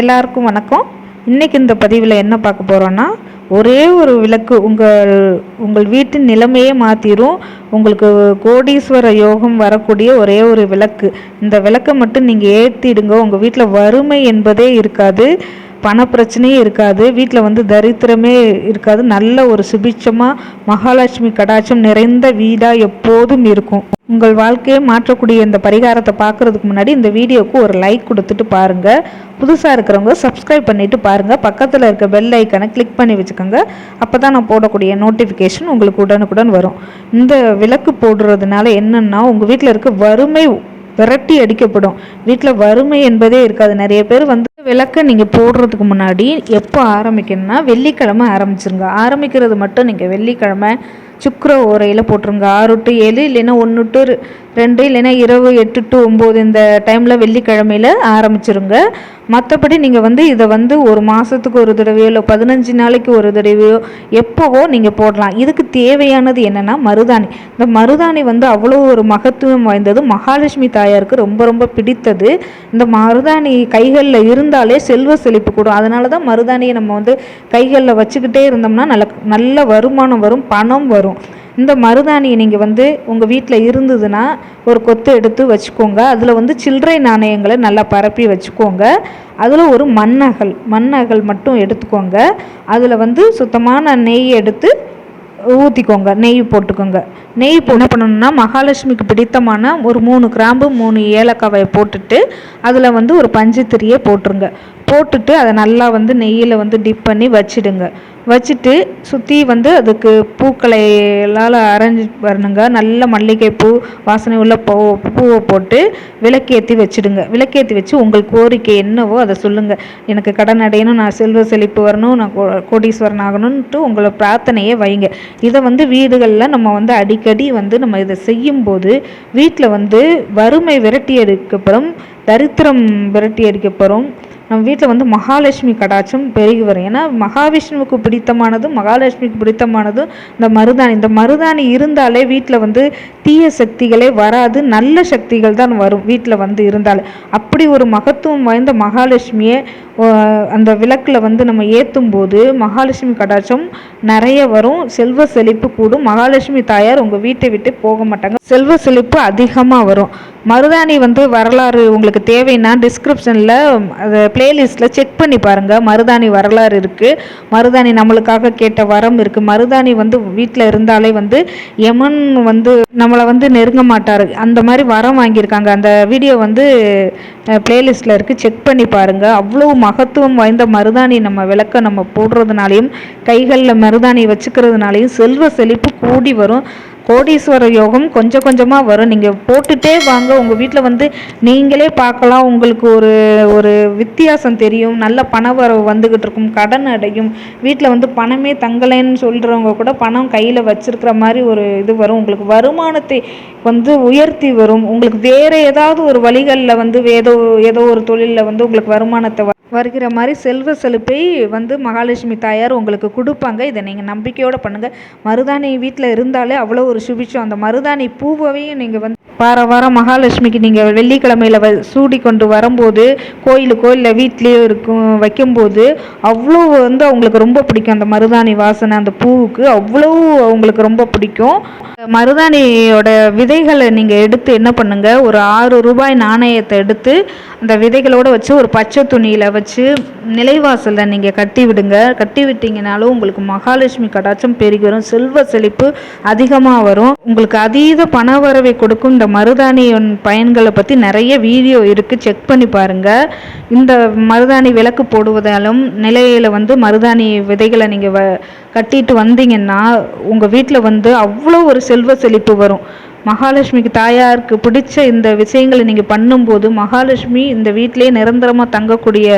எல்லாருக்கும் வணக்கம். இன்றைக்கி இந்த பதிவில் என்ன பார்க்க போகிறோன்னா ஒரே ஒரு விளக்கு உங்கள் உங்கள் வீட்டின் நிலைமையே மாற்றிடும் உங்களுக்கு கோடீஸ்வர யோகம் வரக்கூடிய ஒரே ஒரு விளக்கு. இந்த விளக்கை மட்டும் நீங்கள் ஏற்றிடுங்க உங்கள் வீட்டில் வறுமை என்பதே இருக்காது. பண பிரச்சனையே இருக்காது. வீட்டில் வந்து தரித்திரமே இருக்காது. நல்ல ஒரு சுபிட்சமாக மகாலட்சுமி கடாட்சம் நிறைந்த வீடாக எப்போதும் இருக்கும். உங்கள் வாழ்க்கையை மாற்றக்கூடிய இந்த பரிகாரத்தை பார்க்குறதுக்கு முன்னாடி இந்த வீடியோவுக்கு ஒரு லைக் கொடுத்துட்டு பாருங்கள் புதுசாக இருக்கிறவங்க சப்ஸ்கிரைப் பண்ணிவிட்டு பாருங்கள் பக்கத்தில் இருக்க பெல் ஐக்கனை கிளிக் பண்ணி வச்சுக்கோங்க. அப்போ தான் நான் போடக்கூடிய நோட்டிஃபிகேஷன் உங்களுக்கு உடனுக்குடன் வரும். இந்த விளக்கு போடுறதுனால என்னென்னா உங்கள் வீட்டில் இருக்க வறுமை விரட்டி அடிக்கப்படும். வீட்டில் வறுமை என்பதே இருக்காது. நிறைய பேர் வந்து விளக்கை நீங்கள் போடுறதுக்கு முன்னாடி எப்போ ஆரம்பிக்கணும்னா வெள்ளிக்கிழமை ஆரம்பிச்சிருங்க. ஆரம்பிக்கிறது மட்டும் நீங்கள் வெள்ளிக்கிழமை சுக்கர ஓரையில் போட்டுருங்க. ஆறு டு ஏழு இல்லைன்னா ஒன்று டு ரெண்டு இல்லைன்னா இரவு எட்டு டு ஒம்பது இந்த டைமில் வெள்ளிக்கிழமையில் ஆரம்பிச்சிருங்க. மற்றபடி நீங்கள் வந்து இதை வந்து ஒரு மாதத்துக்கு ஒரு தடவையோ இல்லை பதினஞ்சு நாளைக்கு ஒரு தடவையோ எப்போவோ நீங்கள் போடலாம். இதுக்கு தேவையானது என்னென்னா மருதாணி. இந்த மருதாணி வந்து அவ்வளோ ஒரு மகத்துவம் வாய்ந்தது. மகாலட்சுமி தாயாருக்கு ரொம்ப ரொம்ப பிடித்தது. இந்த மருதாணி கைகளில் இருந்தாலே செல்வ செழிப்பு கூடும். அதனால தான் மருதாணியை நம்ம வந்து கைகளில் வச்சுக்கிட்டே இருந்தோம்னா நல்ல நல்ல வருமானம் வரும் பணம் வரும். இந்த மருதாணியை நீங்கள் வந்து உங்கள் வீட்டில் இருந்ததுன்னா ஒரு கொத்து எடுத்து வச்சுக்கோங்க. அதில் வந்து சில்லறை நாணயங்களை நல்லா பரப்பி வச்சுக்கோங்க. அதில் ஒரு மண்ணகல் மண்ணகல் மட்டும் எடுத்துக்கோங்க. அதில் வந்து சுத்தமான நெய் எடுத்து ஊற்றிக்கோங்க நெய் போட்டுக்கோங்க. நெய் என்ன பண்ணணும்னா மகாலட்சுமிக்கு பிடித்தமான ஒரு மூணு கிராம்பு மூணு ஏலக்காவை போட்டுட்டு அதில் வந்து ஒரு பஞ்சுத்திரியை போட்டுருங்க. போட்டுட்டு அதை நல்லா வந்து நெய்யில் வந்து டிப் பண்ணி வச்சிடுங்க. வச்சுட்டு சுற்றி வந்து அதுக்கு பூக்களை எல்லாம் அரைஞ்சி வரணுங்க. நல்ல மல்லிகை பூ வாசனை உள்ள பூ பூவை போட்டு விளக்கேற்றி வச்சிடுங்க. விளக்கேற்றி வச்சு உங்கள் கோரிக்கை என்னவோ அதை சொல்லுங்கள் எனக்கு கடன் அடையணும் நான் செல்வ செழிப்பு வரணும் நான் கோ- கோடீஸ்வரன் ஆகணும்ன்ட்டு உங்களை பிரார்த்தனையை வைங்க. இதை வந்து வீடுகளில் நம்ம வந்து அடிக்கடி வந்து நம்ம இதை செய்யும்போது வீட்டில் வந்து வறுமை விரட்டி அடிக்கப்படும் தரித்திரம் விரட்டி அடிக்கப்படும் நம்ம வீட்டில் வந்து மகாலட்சுமி கடாட்சம் பெருகி வரும். ஏன்னா மகாவிஷ்ணுவுக்கு பிடித்தமானதும் மகாலட்சுமிக்கு பிடித்தமானதும் இந்த மருதாணி. இந்த மருதாணி இருந்தாலே வீட்டில் வந்து தீய சக்திகளே வராது நல்ல சக்திகள் தான் வரும் வீட்டில் வந்து இருந்தால். அப்படி ஒரு மகத்துவம் வாய்ந்த மகாலட்சுமியை அந்த விளக்கில் வந்து நம்ம ஏற்றும் போது மகாலட்சுமி கடாட்சம் நிறைய வரும் செல்வ செழிப்பு கூடும். மகாலட்சுமி தாயார் உங்கள் வீட்டை விட்டு போக மாட்டாங்க. செல்வ செழிப்பு அதிகமாக வரும். மருதாணி வந்து வரலாறு உங்களுக்கு தேவைன்னா டிஸ்கிரிப்ஷனில் அதை பிளேலிஸ்ட்டில் செக் பண்ணி பாருங்கள் மருதாணி வரலாறு இருக்குது மருதாணி நம்மளுக்காக கேட்ட வரம் இருக்குது மருதாணி வந்து வீட்டில் இருந்தாலே வந்து யமன் வந்து நம்ம நம்மளை வந்து நெருங்க மாட்டார். அந்த மாதிரி வரம் வாங்கியிருக்காங்க. அந்த வீடியோ வந்து பிளேலிஸ்ட்டில் இருக்குது செக் பண்ணி பாருங்கள் அவ்வளோ மகத்துவம் வாய்ந்த மருதாணி நம்ம விளக்க நம்ம போடுறதுனாலையும் கைகளில் மருதாணி வச்சுக்கிறதுனாலையும் செல்வ செழிப்பு கூடி வரும். கோடீஸ்வர யோகம் கொஞ்சம் கொஞ்சமாக வரும். நீங்கள் போட்டுட்டே வாங்க. உங்கள் வீட்டில் வந்து நீங்களே பார்க்கலாம் உங்களுக்கு ஒரு ஒரு வித்தியாசம் தெரியும். நல்ல பண வரவு வந்துக்கிட்டு இருக்கும். கடன் அடையும். வீட்டில் வந்து பணமே தங்கலைன்னு சொல்கிறவங்க கூட பணம் கையில் வச்சிருக்கிற மாதிரி ஒரு இது வரும். உங்களுக்கு வருமானத்தை வந்து உயர்த்தி வரும். உங்களுக்கு வேறு ஏதாவது ஒரு வழிகளில் வந்து ஏதோ ஏதோ ஒரு தொழிலில் வந்து உங்களுக்கு வருமானத்தை வ- வருகிற மாதிரி செல்வ செழிப்பை வந்து மகாலட்சுமி தாயார் உங்களுக்கு கொடுப்பாங்க. இதை நீங்கள் நம்பிக்கையோடு பண்ணுங்கள் மருதாணி வீட்டில் இருந்தாலே அவ்வளோ ஒரு சுபிச்சம் அந்த மருதாணி பூவையும் நீங்கள் வந்து வார வாரம் மகாலட்சுமிக்கு நீங்கள் வெள்ளிக்கிழமையில் வ சூடி கொண்டு வரும்போது கோயிலுக்கோ இல்லை வீட்லேயோ இருக்கும் வைக்கும்போது அவ்வளோ வந்து அவங்களுக்கு ரொம்ப பிடிக்கும். அந்த மருதாணி வாசனை அந்த பூவுக்கு அவ்வளோ அவங்களுக்கு ரொம்ப பிடிக்கும். மருதாணியோட விதைகளை நீங்கள் எடுத்து என்ன பண்ணுங்கள் ஒரு ஆறு ரூபாய் நாணயத்தை எடுத்து அந்த விதைகளோடு வச்சு ஒரு பச்சை துணியில் வச்சு நிலைவாசலில் நீங்கள் கட்டி விடுங்க. கட்டி விட்டீங்கனாலும் உங்களுக்கு மகாலட்சுமி கடாட்சம் பெருகி வரும் செல்வ செழிப்பு அதிகமாக வரும். உங்களுக்கு அதீத பண வரவை கொடுக்கும். இந்த மருதாணியின் பயன்களை பற்றி நிறைய வீடியோ இருக்குது செக் பண்ணி பாருங்கள் இந்த மருதாணி விளக்கு போடுவதாலும் நிலையில் வந்து மருதாணி விதைகளை நீங்கள் வ கட்டிட்டு வந்தீங்கன்னா உங்கள் வீட்டில் வந்து அவ்வளோ ஒரு செல்வ செழிப்பு வரும். மகாலட்சுமிக்கு தாயாருக்கு பிடிச்ச இந்த விஷயங்களை நீங்கள் பண்ணும்போது மகாலட்சுமி இந்த வீட்டிலே நிரந்தரமாக தங்கக்கூடிய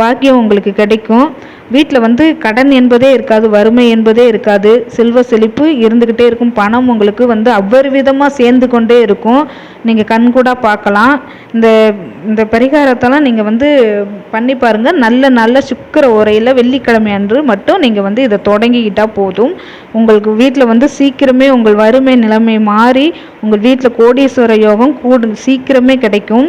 பாக்கியம் உங்களுக்கு கிடைக்கும். வீட்டில் வந்து கடன் என்பதே இருக்காது வறுமை என்பதே இருக்காது. செல்வ செழிப்பு இருந்துக்கிட்டே இருக்கும். பணம் உங்களுக்கு வந்து அவ்வொருவிதமாக சேர்ந்து கொண்டே இருக்கும். நீங்கள் கண்கூடாக பார்க்கலாம். இந்த இந்த பரிகாரத்தெல்லாம் நீங்கள் வந்து பண்ணி பாருங்கள் நல்ல நல்ல சுக்கிர உரையில் வெள்ளிக்கிழமை அன்று மட்டும் நீங்கள் வந்து இதை தொடங்கிக்கிட்டால் போதும். உங்களுக்கு வீட்டில் வந்து சீக்கிரமே உங்கள் வறுமை நிலைமை மாறி உங்கள் வீட்டில் கோடீஸ்வர யோகம் கூடு சீக்கிரமே கிடைக்கும்.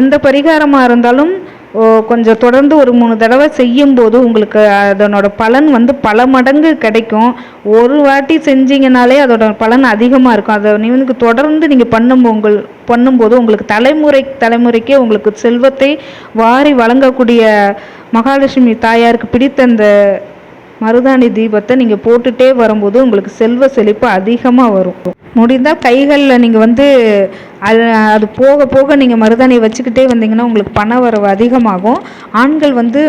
எந்த பரிகாரமாக இருந்தாலும் ஓ, கொஞ்சம் தொடர்ந்து ஒரு மூணு தடவை செய்யும்போது உங்களுக்கு அதனோட பலன் வந்து பல மடங்கு கிடைக்கும். ஒரு வாட்டி செஞ்சீங்கனாலே அதோட பலன் அதிகமாக இருக்கும். அதை நீங்கள் தொடர்ந்து நீங்கள் பண்ணும் உங்கள் பண்ணும்போது உங்களுக்கு தலைமுறை தலைமுறைக்கே உங்களுக்கு செல்வத்தை வாரி வழங்கக்கூடிய மகாலட்சுமி தாயாருக்கு பிடித்த அந்த மருதாணி தீபத்தை நீங்கள் போட்டுட்டே வரும்போது உங்களுக்கு செல்வ செழிப்பு அதிகமாக வரும். முடிந்தால் கைகளில் நீங்கள் வந்து அது அது போக போக நீங்கள் மருதாணியை வச்சுக்கிட்டே வந்தீங்கன்னா உங்களுக்கு பண வரவு அதிகமாகும். ஆண்கள் வந்து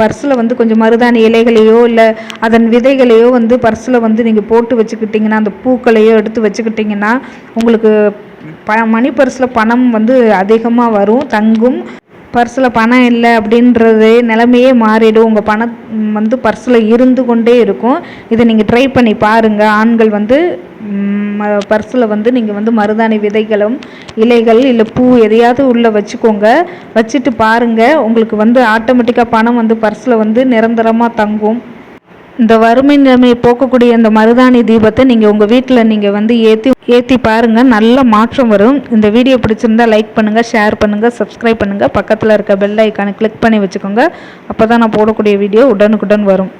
பர்ஸில் வந்து கொஞ்சம் மருதாணி இலைகளையோ இல்லை அதன் விதைகளையோ வந்து பர்ஸில் வந்து நீங்கள் போட்டு வச்சுக்கிட்டிங்கன்னா அந்த பூக்களையோ எடுத்து வச்சுக்கிட்டிங்கன்னா உங்களுக்கு ப மணி பர்ஸில் பணம் வந்து அதிகமாக வரும் தங்கும். பர்ஸில் பணம் இல்லை அப்படின்றது நிலமையே மாறிடும். உங்கள் பணம் வந்து பர்ஸில் இருந்து கொண்டே இருக்கும். இதை நீங்கள் ட்ரை பண்ணி பாருங்கள் ஆண்கள் வந்து பர்ஸில் வந்து நீங்கள் வந்து மருதாணி விதைகளும் இலைகள் இல்லை பூ எதையாவது உள்ளே வச்சுக்கோங்க. வச்சுட்டு பாருங்கள் உங்களுக்கு வந்து ஆட்டோமேட்டிக்காக பணம் வந்து பர்ஸில் வந்து நிரந்தரமாக தங்கும். இந்த வறுமை நிலைமையை போக்கக்கூடிய இந்த மருதாணி தீபத்தை நீங்கள் உங்கள் வீட்டில் நீங்கள் வந்து ஏற்றி ஏற்றி பாருங்கள் நல்ல மாற்றம் வரும். இந்த வீடியோ பிடிச்சிருந்தா லைக் பண்ணுங்கள் ஷேர் பண்ணுங்கள் சப்ஸ்கிரைப் பண்ணுங்கள் பக்கத்தில் இருக்க பெல் ஐக்கானை கிளிக் பண்ணி வச்சுக்கோங்க. அப்போ தான் நான் போடக்கூடிய வீடியோ உடனுக்குடன் வரும்.